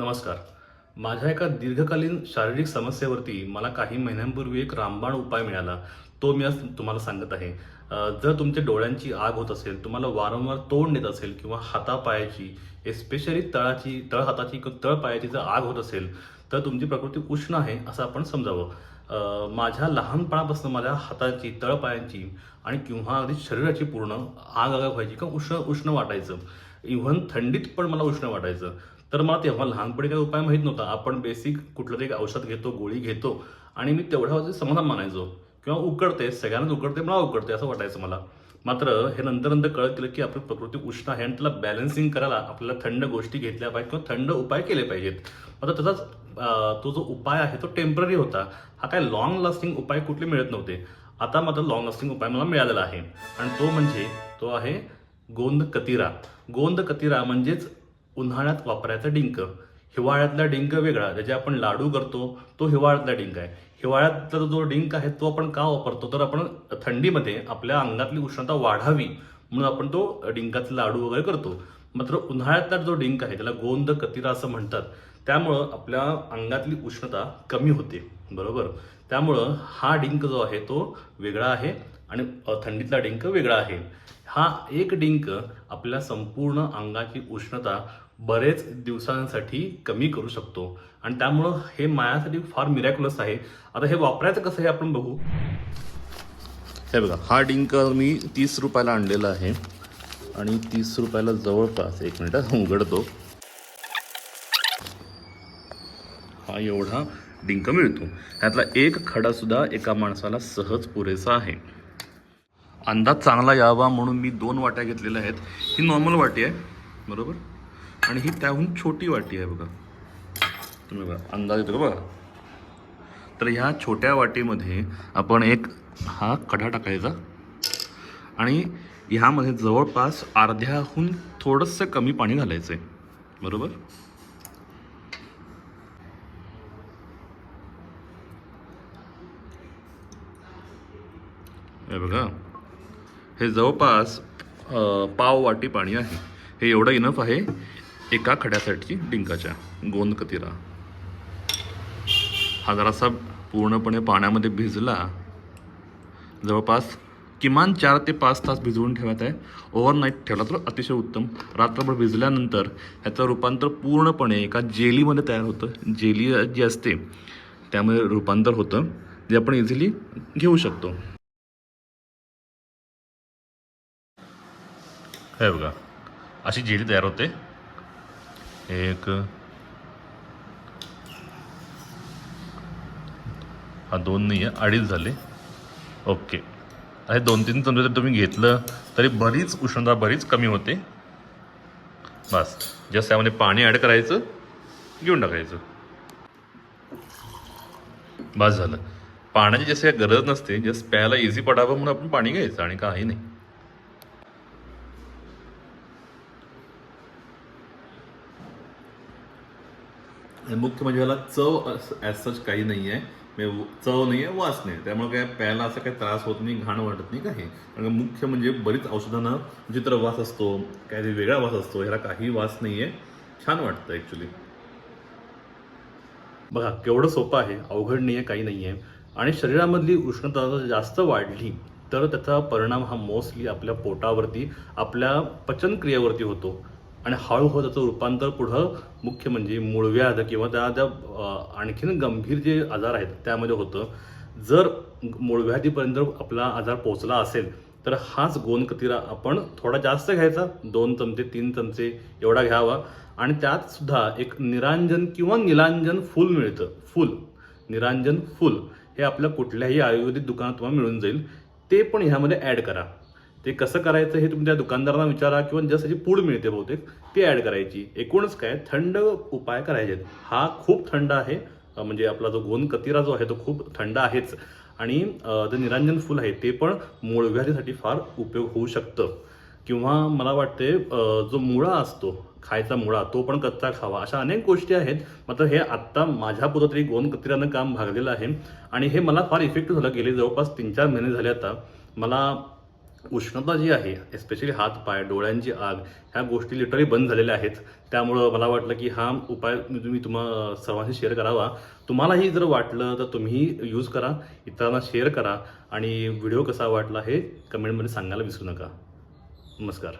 नमस्कार. माझ्या एका दीर्घकालीन शारीरिक समस्येवरती मला काही महिन्यांपूर्वी एक रामबाण उपाय मिळाला. तो मी आज तुम्हाला सांगत आहे. जर तुमच्या डोळ्यांची आग होत असेल तुम्हाला वारंवार तोंड येत असेल किंवा हातापायाची एस्पेशली तळाची तळ हाताची किंवा तळपायाची जर आग होत असेल तर तुमची प्रकृती उष्ण आहे असं आपण समजावं. माझ्या लहानपणापासून माझ्या हाताची तळपायांची आणि किंवा अगदी शरीराची पूर्ण आग आग व्हायची किंवा उष्ण उष्ण वाटायचं. इव्हन थंडीत पण मला उष्ण वाटायचं. तर मला तेव्हा लहानपणी काही उपाय माहीत नव्हता. आपण बेसिक कुठलं तरी औषध घेतो गोळी घेतो आणि मी तेवढ्या समाधान मानायचो. किंवा उकडते सगळ्यांनाच उकडते मला उकडते असं वाटायचं मला. मात्र हे नंतर नंतर कळत गेलं की आपली प्रकृती उष्ण आहे आणि त्याला बॅलन्सिंग करायला आपल्याला थंड गोष्टी घेतल्या पाहिजेत किंवा थंड उपाय केले पाहिजेत. मात्र त्याचाच तो जो उपाय आहे तो टेंपररी होता. हा काय लॉंग लास्टिंग उपाय कुठले मिळत नव्हते. आता मात्र लॉंग लास्टिंग उपाय मला मिळालेला आहे. आणि तो म्हणजे तो आहे गोंद कतिरा. गोंद कतिरा म्हणजेच उन्हाळ्यात वापरायचा डिंक. हिवाळ्यातला डिंक वेगळा ज्याचे आपण लाडू करतो तो हिवाळ्यातला डिंक आहे. हिवाळ्यातला जो डिंक आहे तो आपण का वापरतो? तर आपण थंडीमध्ये आपल्या अंगातली उष्णता वाढावी म्हणून आपण तो डिंकाचे लाडू वगैरे करतो. मात्र उन्हाळ्यातला जो डिंक आहे त्याला गोंद कतिरा असं म्हणतात. त्यामुळं आपल्या अंगातली उष्णता कमी होते. बरोबर? त्यामुळं हा डिंक जो आहे तो वेगळा आहे आणि थंडीतला डिंक वेगळा आहे. हा एक डिंक आपल्या संपूर्ण अंगाची उष्णता बरेच दिवसांसाठी कमी करू शकतो. आणि त्यामुळं हे माझ्यासाठी फार मिरॅक्युलस आहे. आता हे वापरायचं कसं हे आपण बघू. हे बघा हा डिंक मी तीस रुपयाला आणलेला आहे. आणि तीस रुपयाला जवळपास एक मिनिट उघडतो. हा एवढा डिंक मिळतो. ह्यातला एक खडा सुद्धा एका माणसाला सहज पुरेसा आहे. अंदाज चांगला यावा म्हणून मी दोन वाट्या घेतलेल्या आहेत. ही नॉर्मल वाटी आहे. बरोबर? आणि ही त्याहून छोटी वाटी आहे बघा. तुम्ही बघा अंदाज येतो का बघा? तर ह्या छोट्या वाटीमध्ये आपण एक हा कढा टाकायचा आणि ह्यामध्ये जवळपास अर्ध्याहून थोडंसं कमी पाणी घालायचं आहे बरोबर? हे बघा. हे जवळपास पाव वाटी पाणी आहे. हे एवढं इनफ आहे एका खड्यासाठी डिंकाच्या गोंद कतिरा हा जरासा पूर्णपणे पाण्यामध्ये भिजला. जवळपास किमान चार ते पाच तास भिजवून ठेवायचं आहे. ओव्हरनाईट ठेवला तर अतिशय उत्तम. रात्रभर भिजल्यानंतर ह्याचं रूपांतर पूर्णपणे एका जेलीमध्ये तयार होतं. जेली जी असते त्यामध्ये रूपांतर होतं जे आपण इझिली घेऊ शकतो. हे बघा अशी जेली तयार होते. एक. हा दोन नाही आहे अडीच झाले. ओके. अरे दोन तीन तंत्र जर तुम्ही घेतलं तरी बरीच उष्णता बरीच कमी होते. बस. जस्ट त्यामध्ये पाणी ॲड करायचं घेऊन टाकायचं. बस झालं. पाण्याची जशी काही गरज नसते जस्ट प्यायला इझी पडावं म्हणून आपण पाणी घ्यायचं आणि काही नाही. मुख्य म्हणजे याला चव ॲज सच काही नाही आहे म्हणजे चव नाही आहे वास नाही त्यामुळे काय प्यायला असं काही त्रास होत नाही घाण वाटत नाही काही. कारण मुख्य म्हणजे बरीच औषधांना विचित्र वास असतो काहीतरी वेगळा वास असतो ह्याला काही वास नाही आहे छान वाटतं ॲक्च्युली बघा केवढं सोपं आहे अवघड नाही आहे काही नाही आहे आणि शरीरामधली उष्णता जर जास्त वाढली तर त्याचा परिणाम हा मोस्टली आपल्या पोटावरती आपल्या पचनक्रियेवरती होतो. आणि हळूहळू त्याचं रूपांतर पुढं मुख्य म्हणजे मूळव्याध किंवा त्या त्या आणखीन गंभीर जे आजार आहेत त्यामध्ये होतं. जर मूळव्याधीपर्यंत आपला आजार पोचला असेल तर हाच गोंदकतिरा आपण थोडा जास्त घ्यायचा. दोन चमचे तीन चमचे एवढा घ्यावा. आणि त्यात सुद्धा एक निरांजन किंवा निलांजन फूल मिळतं. फूल. निरांजन फूल. हे आपल्या कुठल्याही आयुर्वेदिक दुकानात तुम्हाला मिळून जाईल. ते पण ह्यामध्ये ॲड करा. ते कसं करायचं हे तुमच्या दुकानदारांना विचारा किंवा जसं पूड मिळते बहुतेक ती ॲड करायची. एकूणच काय थंड उपाय करायचे आहेत. हा खूप थंड आहे म्हणजे आपला जो गोंद कतिरा जो आहे तो खूप थंड आहेच. आणि जे निरांजन फुल आहे ते पण मूळव्याधीसाठी फार उपयोग होऊ शकतं. किंवा मला वाटते जो मुळा असतो खायचा मुळा तो पण कच्चा खावा अशा अनेक गोष्टी आहेत. मात्र हे आत्ता माझ्या पुढं तरी गोंद कतिरानं काम भागलेलं आहे. आणि हे मला फार इफेक्टिव्ह झालं गेले जवळपास तीन चार महिने झाले आता. मला उष्णता जी आहे एस्पेशली हात पाय डोळ्यांची आग ह्या गोष्टी लिटरली बंद झालेल्या आहेत. त्यामुळं मला वाटलं की हा उपाय मी तुम्ही तुम्हा सर्वांशी शेअर करावा. तुम्हालाही जर वाटलं तर तुम्ही यूज करा इतरांना शेअर करा आणि व्हिडिओ कसा वाटला हे कमेंटमध्ये सांगायला विसरू नका. नमस्कार.